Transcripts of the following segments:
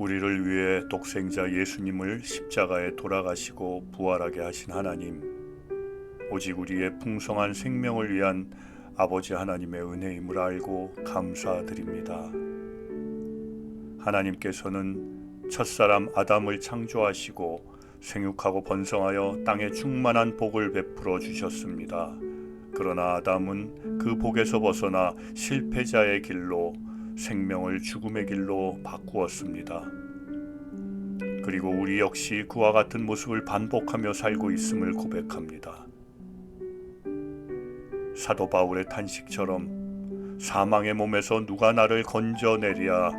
우리를 위해 독생자 예수님을 십자가에 돌아가시고 부활하게 하신 하나님, 오직 우리의 풍성한 생명을 위한 아버지 하나님의 은혜임을 알고 감사드립니다. 하나님께서는 첫사람 아담을 창조하시고 생육하고 번성하여 땅에 충만한 복을 베풀어 주셨습니다. 그러나 아담은 그 복에서 벗어나 실패자의 길로 생명을 죽음의 길로 바꾸었습니다. 그리고 우리 역시 그와 같은 모습을 반복하며 살고 있음을 고백합니다. 사도 바울의 탄식처럼 사망의 몸에서 누가 나를 건져내랴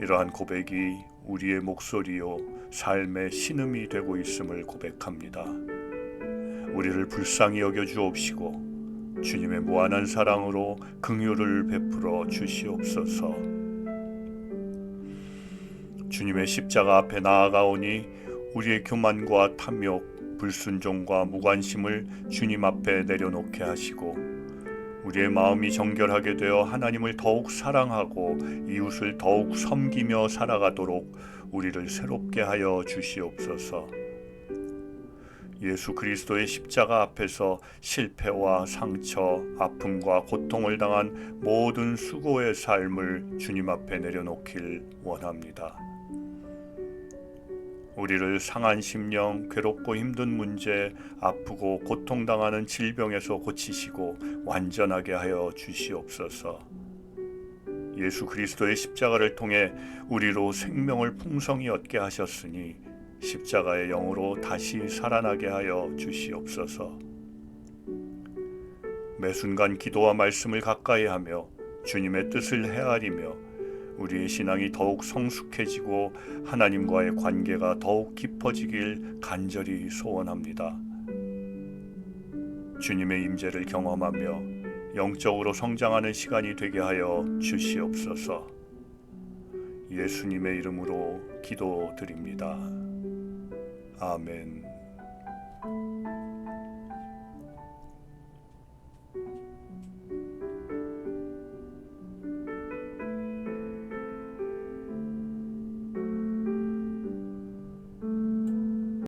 이러한 고백이 우리의 목소리요 삶의 신음이 되고 있음을 고백합니다. 우리를 불쌍히 여겨 주옵시고 주님의 무한한 사랑으로 긍휼을 베풀어 주시옵소서. 주님의 십자가 앞에 나아가오니 우리의 교만과 탐욕, 불순종과 무관심을 주님 앞에 내려놓게 하시고 우리의 마음이 정결하게 되어 하나님을 더욱 사랑하고 이웃을 더욱 섬기며 살아가도록 우리를 새롭게 하여 주시옵소서. 예수 그리스도의 십자가 앞에서 실패와 상처, 아픔과 고통을 당한 모든 수고의 삶을 주님 앞에 내려놓길 원합니다. 우리를 상한 심령, 괴롭고 힘든 문제, 아프고 고통당하는 질병에서 고치시고 완전하게 하여 주시옵소서. 예수 그리스도의 십자가를 통해 우리로 생명을 풍성히 얻게 하셨으니 십자가의 영으로 다시 살아나게 하여 주시옵소서. 매 순간 기도와 말씀을 가까이 하며 주님의 뜻을 헤아리며 우리의 신앙이 더욱 성숙해지고 하나님과의 관계가 더욱 깊어지길 간절히 소원합니다. 주님의 임재를 경험하며 영적으로 성장하는 시간이 되게 하여 주시옵소서. 예수님의 이름으로 기도드립니다. Amen.